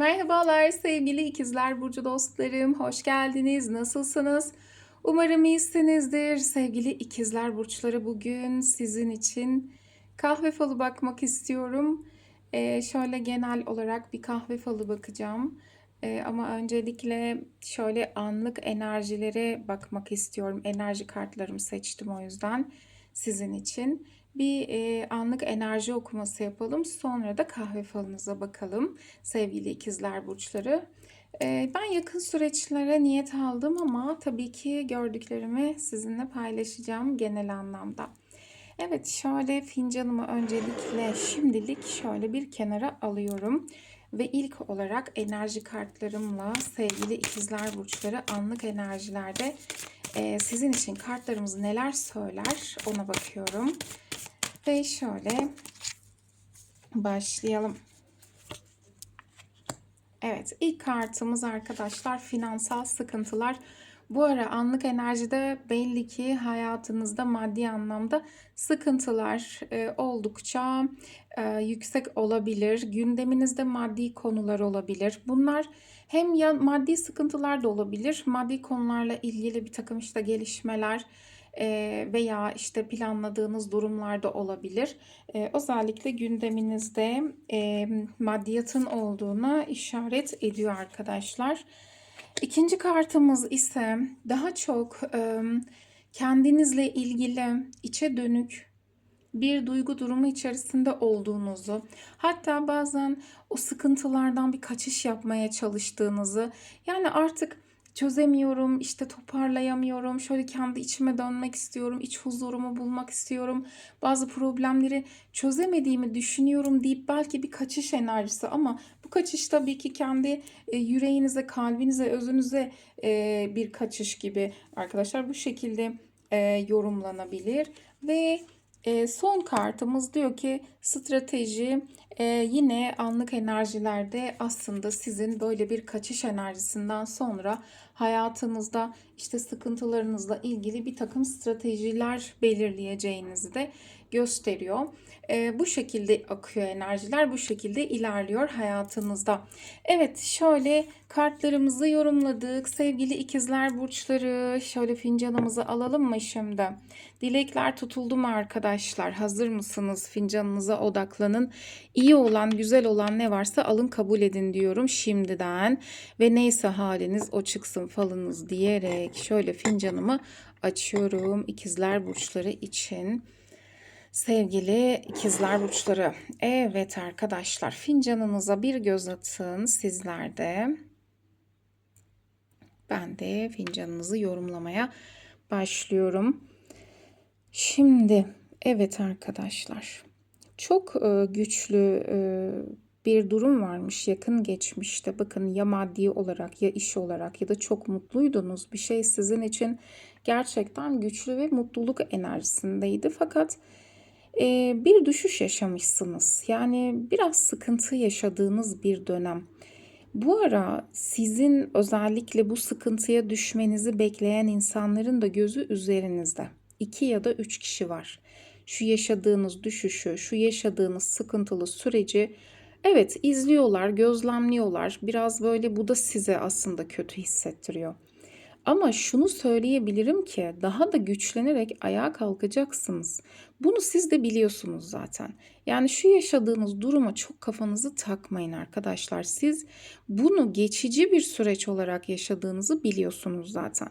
Merhabalar sevgili ikizler burcu dostlarım. Hoş geldiniz. Nasılsınız? Umarım iyisinizdir. Sevgili ikizler burçları bugün sizin için kahve falı bakmak istiyorum. Ee, şöyle genel olarak bir kahve falı bakacağım. Ee, ama öncelikle şöyle anlık enerjilere bakmak istiyorum. Enerji kartlarımı seçtim o yüzden sizin için. Bir e, anlık enerji okuması yapalım. Sonra da kahve falınıza bakalım sevgili ikizler burçları. E, ben yakın süreçlere niyet aldım ama tabii ki gördüklerimi sizinle paylaşacağım genel anlamda. Evet şöyle fincanımı öncelikle şimdilik şöyle bir kenara alıyorum. Ve ilk olarak enerji kartlarımla sevgili ikizler burçları anlık enerjilerde e, sizin için kartlarımız neler söyler ona bakıyorum. Ve şöyle başlayalım. Evet ilk kartımız arkadaşlar finansal sıkıntılar. Bu ara anlık enerjide belli ki hayatınızda maddi anlamda sıkıntılar e, oldukça e, yüksek olabilir. Gündeminizde maddi konular olabilir. Bunlar hem ya maddi sıkıntılar da olabilir. Maddi konularla ilgili bir takım işte gelişmeler veya işte planladığınız durumlarda olabilir. Özellikle gündeminizde maddiyatın olduğuna işaret ediyor arkadaşlar. İkinci kartımız ise daha çok kendinizle ilgili içe dönük bir duygu durumu içerisinde olduğunuzu, hatta bazen o sıkıntılardan bir kaçış yapmaya çalıştığınızı, yani artık çözemiyorum, işte toparlayamıyorum, şöyle kendi içime dönmek istiyorum, iç huzurumu bulmak istiyorum. Bazı problemleri çözemediğimi düşünüyorum deyip belki bir kaçış enerjisi ama bu kaçış tabii ki kendi e, yüreğinize, kalbinize, özünüze e, bir kaçış gibi arkadaşlar bu şekilde e, yorumlanabilir ve son kartımız diyor ki strateji e, yine anlık enerjilerde aslında sizin böyle bir kaçış enerjisinden sonra hayatınızda işte sıkıntılarınızla ilgili bir takım stratejiler belirleyeceğinizi de gösteriyor. E, bu şekilde akıyor enerjiler, bu şekilde ilerliyor hayatınızda. Evet, şöyle kartlarımızı yorumladık. Sevgili ikizler burçları, şöyle fincanımızı alalım mı şimdi? Dilekler tutuldu mu arkadaşlar? Hazır mısınız? Fincanınıza odaklanın. İyi olan, güzel olan ne varsa alın kabul edin diyorum şimdiden. Ve neyse haliniz o çıksın falınız diyerek şöyle fincanımı açıyorum ikizler burçları için. Sevgili ikizler burçları. Evet arkadaşlar fincanınıza bir göz atın sizler de. Ben de fincanınızı yorumlamaya başlıyorum. Şimdi evet arkadaşlar. Çok e, güçlü e, bir durum varmış yakın geçmişte. Bakın ya maddi olarak ya iş olarak ya da çok mutluydunuz. Bir şey sizin için gerçekten güçlü ve mutluluk enerjisindeydi. Fakat bir düşüş yaşamışsınız. Yani biraz sıkıntı yaşadığınız bir dönem. Bu ara sizin özellikle bu sıkıntıya düşmenizi bekleyen insanların da gözü üzerinizde. İki ya da üç kişi var. Şu yaşadığınız düşüşü, şu yaşadığınız sıkıntılı süreci evet izliyorlar, gözlemliyorlar. Biraz böyle bu da size aslında kötü hissettiriyor. Ama şunu söyleyebilirim ki daha da güçlenerek ayağa kalkacaksınız. Bunu siz de biliyorsunuz zaten. Yani şu yaşadığınız duruma çok kafanızı takmayın arkadaşlar. Siz bunu geçici bir süreç olarak yaşadığınızı biliyorsunuz zaten.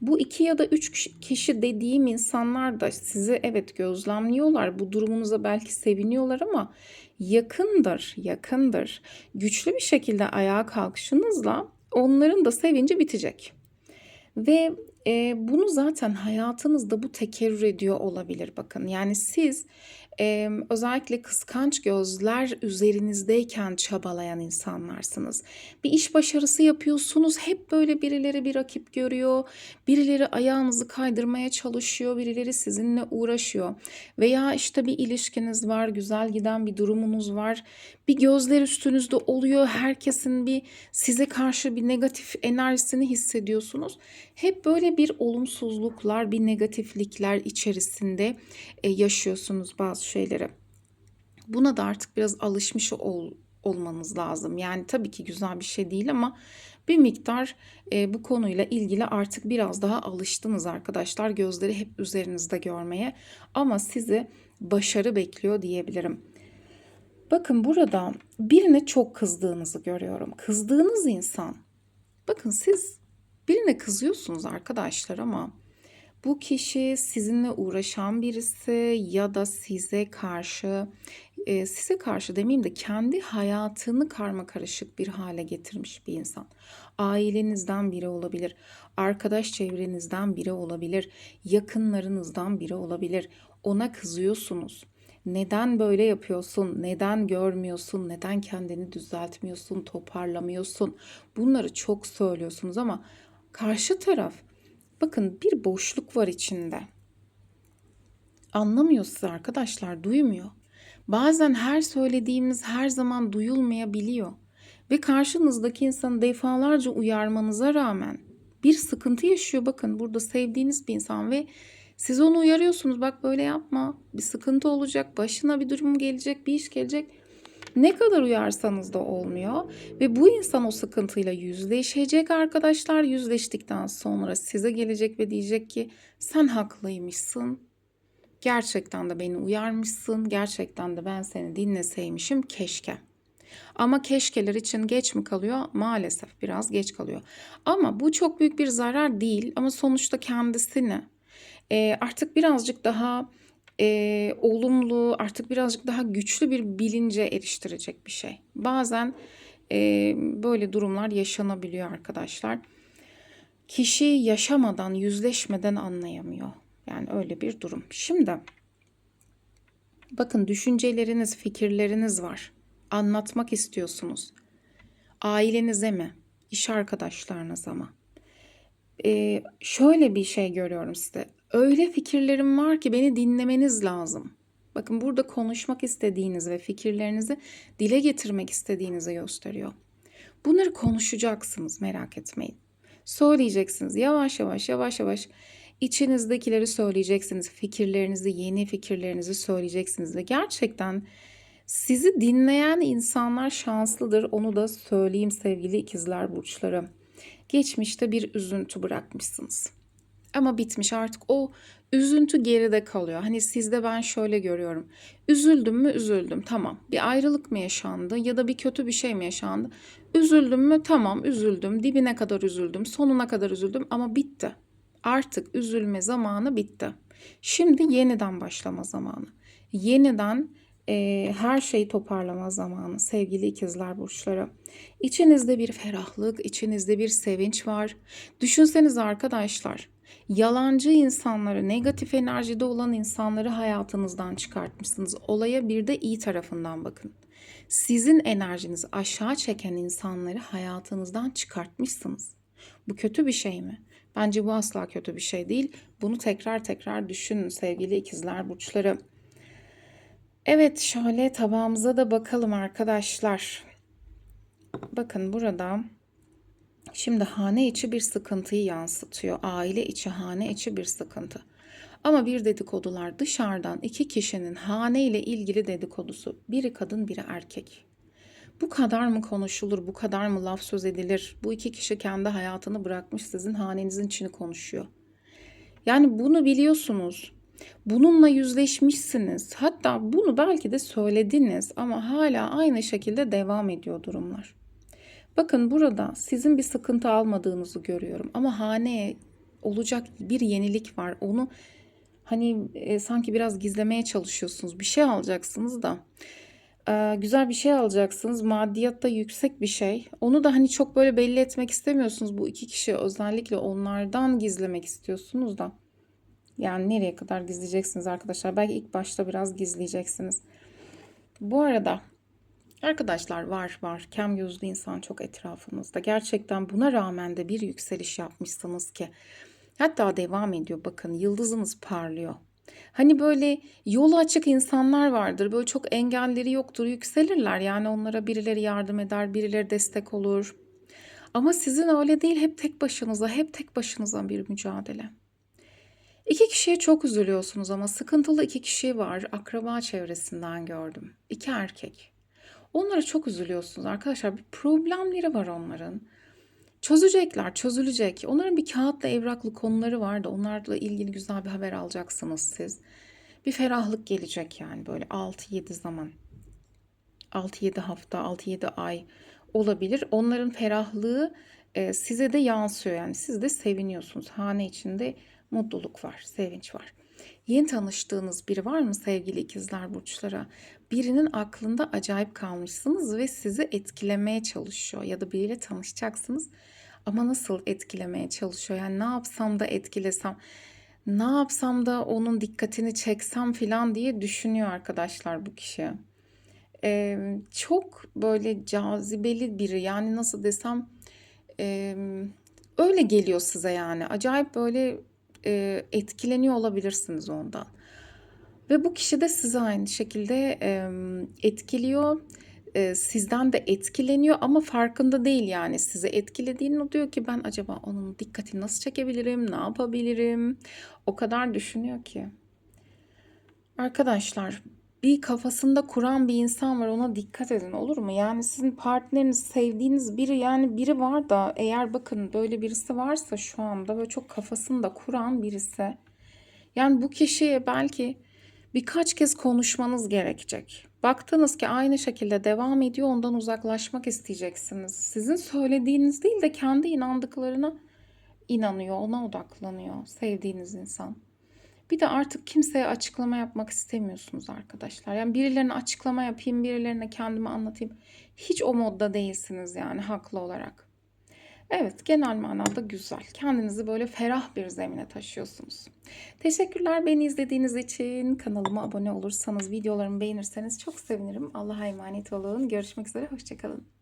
Bu iki ya da üç kişi dediğim insanlar da sizi evet gözlemliyorlar. Bu durumunuza belki seviniyorlar ama yakındır, yakındır. Güçlü bir şekilde ayağa kalkışınızla onların da sevinci bitecek. Ve e, bunu zaten hayatınızda bu tekerrür ediyor olabilir bakın. Yani siz e, özellikle kıskanç gözler üzerinizdeyken çabalayan insanlarsınız. Bir iş başarısı yapıyorsunuz. Hep böyle birileri bir rakip görüyor. Birileri ayağınızı kaydırmaya çalışıyor. Birileri sizinle uğraşıyor. Veya işte bir ilişkiniz var. Güzel giden bir durumunuz var. Bir gözler üstünüzde oluyor. Herkesin bir size karşı bir negatif enerjisini hissediyorsunuz. Hep böyle bir olumsuzluklar, bir negatiflikler içerisinde e, yaşıyorsunuz bazı şeylere. Buna da artık biraz alışmış ol, olmanız lazım. Yani tabii ki güzel bir şey değil ama bir miktar e, bu konuyla ilgili artık biraz daha alıştınız arkadaşlar. Gözleri hep üzerinizde görmeye ama sizi başarı bekliyor diyebilirim. Bakın burada birine çok kızdığınızı görüyorum. Kızdığınız insan. Bakın siz birine kızıyorsunuz arkadaşlar ama bu kişi sizinle uğraşan birisi ya da size karşı e, size karşı demeyeyim de kendi hayatını karma karışık bir hale getirmiş bir insan. Ailenizden biri olabilir, arkadaş çevrenizden biri olabilir, yakınlarınızdan biri olabilir. Ona kızıyorsunuz. Neden böyle yapıyorsun? Neden görmüyorsun? Neden kendini düzeltmiyorsun, toparlamıyorsun? Bunları çok söylüyorsunuz ama karşı taraf bakın bir boşluk var içinde. Anlamıyor sizi arkadaşlar, duymuyor. Bazen her söylediğimiz her zaman duyulmayabiliyor. Ve karşınızdaki insanı defalarca uyarmanıza rağmen bir sıkıntı yaşıyor. Bakın burada sevdiğiniz bir insan ve siz onu uyarıyorsunuz. Bak böyle yapma. Bir sıkıntı olacak. Başına bir durum gelecek, bir iş gelecek. Ne kadar uyarsanız da olmuyor ve bu insan o sıkıntıyla yüzleşecek arkadaşlar. Yüzleştikten sonra size gelecek ve diyecek ki sen haklıymışsın. Gerçekten de beni uyarmışsın. Gerçekten de ben seni dinleseymişim keşke. Ama keşkeler için geç mi kalıyor? Maalesef biraz geç kalıyor. Ama bu çok büyük bir zarar değil ama sonuçta kendisini e, artık birazcık daha e, olumlu, artık birazcık daha güçlü bir bilince eriştirecek bir şey. Bazen e, böyle durumlar yaşanabiliyor arkadaşlar. Kişi yaşamadan, yüzleşmeden anlayamıyor. Yani öyle bir durum. Şimdi bakın düşünceleriniz, fikirleriniz var. Anlatmak istiyorsunuz. Ailenize mi? İş arkadaşlarınıza mı? Ee, şöyle bir şey görüyorum size. Öyle fikirlerim var ki beni dinlemeniz lazım. Bakın burada konuşmak istediğiniz ve fikirlerinizi dile getirmek istediğinizi gösteriyor. Bunları konuşacaksınız merak etmeyin. Söyleyeceksiniz yavaş yavaş yavaş yavaş içinizdekileri söyleyeceksiniz. Fikirlerinizi, yeni fikirlerinizi söyleyeceksiniz ve gerçekten sizi dinleyen insanlar şanslıdır. Onu da söyleyeyim sevgili ikizler burçları. Geçmişte bir üzüntü bırakmışsınız. Ama bitmiş artık o üzüntü geride kalıyor. Hani sizde ben şöyle görüyorum. Üzüldüm mü üzüldüm tamam. Bir ayrılık mı yaşandı ya da bir kötü bir şey mi yaşandı? Üzüldüm mü tamam üzüldüm. Dibine kadar üzüldüm. Sonuna kadar üzüldüm ama bitti. Artık üzülme zamanı bitti. Şimdi yeniden başlama zamanı. Yeniden e, her şeyi toparlama zamanı sevgili ikizler burçları. İçinizde bir ferahlık, içinizde bir sevinç var. Düşünseniz arkadaşlar, yalancı insanları, negatif enerjide olan insanları hayatınızdan çıkartmışsınız. Olaya bir de iyi tarafından bakın. Sizin enerjinizi aşağı çeken insanları hayatınızdan çıkartmışsınız. Bu kötü bir şey mi? Bence bu asla kötü bir şey değil. Bunu tekrar tekrar düşünün sevgili ikizler burçları. Evet şöyle tabağımıza da bakalım arkadaşlar. Bakın burada şimdi hane içi bir sıkıntıyı yansıtıyor. Aile içi, hane içi bir sıkıntı. Ama bir dedikodular dışarıdan iki kişinin hane ile ilgili dedikodusu. Biri kadın, biri erkek. Bu kadar mı konuşulur, bu kadar mı laf söz edilir? Bu iki kişi kendi hayatını bırakmış sizin hanenizin içini konuşuyor. Yani bunu biliyorsunuz. Bununla yüzleşmişsiniz. Hatta bunu belki de söylediniz ama hala aynı şekilde devam ediyor durumlar. Bakın burada sizin bir sıkıntı almadığınızı görüyorum ama haneye olacak bir yenilik var. Onu hani e, sanki biraz gizlemeye çalışıyorsunuz. Bir şey alacaksınız da e, güzel bir şey alacaksınız. Maddiyatta yüksek bir şey. Onu da hani çok böyle belli etmek istemiyorsunuz. Bu iki kişi özellikle onlardan gizlemek istiyorsunuz da. Yani nereye kadar gizleyeceksiniz arkadaşlar? Belki ilk başta biraz gizleyeceksiniz. Bu arada arkadaşlar var var kem gözlü insan çok etrafımızda. Gerçekten buna rağmen de bir yükseliş yapmışsınız ki. Hatta devam ediyor bakın yıldızınız parlıyor. Hani böyle yolu açık insanlar vardır. Böyle çok engelleri yoktur, yükselirler. Yani onlara birileri yardım eder, birileri destek olur. Ama sizin öyle değil. Hep tek başınıza, hep tek başınıza bir mücadele. İki kişiye çok üzülüyorsunuz ama sıkıntılı iki kişi var. Akraba çevresinden gördüm. İki erkek. Onlara çok üzülüyorsunuz arkadaşlar. Bir problemleri var onların. Çözecekler, çözülecek. Onların bir kağıtla evraklı konuları var da onlarla ilgili güzel bir haber alacaksınız siz. Bir ferahlık gelecek yani böyle 6-7 zaman. 6-7 hafta, 6-7 ay olabilir. Onların ferahlığı e, size de yansıyor. Yani siz de seviniyorsunuz. Hane içinde mutluluk var, sevinç var. Yeni tanıştığınız biri var mı sevgili ikizler burçlara? Birinin aklında acayip kalmışsınız ve sizi etkilemeye çalışıyor ya da biriyle tanışacaksınız ama nasıl etkilemeye çalışıyor? Yani ne yapsam da etkilesem, ne yapsam da onun dikkatini çeksem falan diye düşünüyor arkadaşlar bu kişi. Ee, çok böyle cazibeli biri yani nasıl desem e, öyle geliyor size yani acayip böyle e, etkileniyor olabilirsiniz ondan. Ve bu kişi de sizi aynı şekilde e, etkiliyor. E, sizden de etkileniyor ama farkında değil yani sizi etkilediğini diyor ki ben acaba onun dikkatini nasıl çekebilirim, ne yapabilirim? O kadar düşünüyor ki. Arkadaşlar bir kafasında kuran bir insan var ona dikkat edin olur mu? Yani sizin partneriniz, sevdiğiniz biri yani biri var da eğer bakın böyle birisi varsa şu anda böyle çok kafasında kuran birisi. Yani bu kişiye belki birkaç kez konuşmanız gerekecek. Baktınız ki aynı şekilde devam ediyor ondan uzaklaşmak isteyeceksiniz. Sizin söylediğiniz değil de kendi inandıklarına inanıyor, ona odaklanıyor sevdiğiniz insan. Bir de artık kimseye açıklama yapmak istemiyorsunuz arkadaşlar. Yani birilerine açıklama yapayım, birilerine kendimi anlatayım. Hiç o modda değilsiniz yani haklı olarak. Evet, genel manada güzel. Kendinizi böyle ferah bir zemine taşıyorsunuz. Teşekkürler beni izlediğiniz için. Kanalıma abone olursanız, videolarımı beğenirseniz çok sevinirim. Allah'a emanet olun. Görüşmek üzere, hoşçakalın.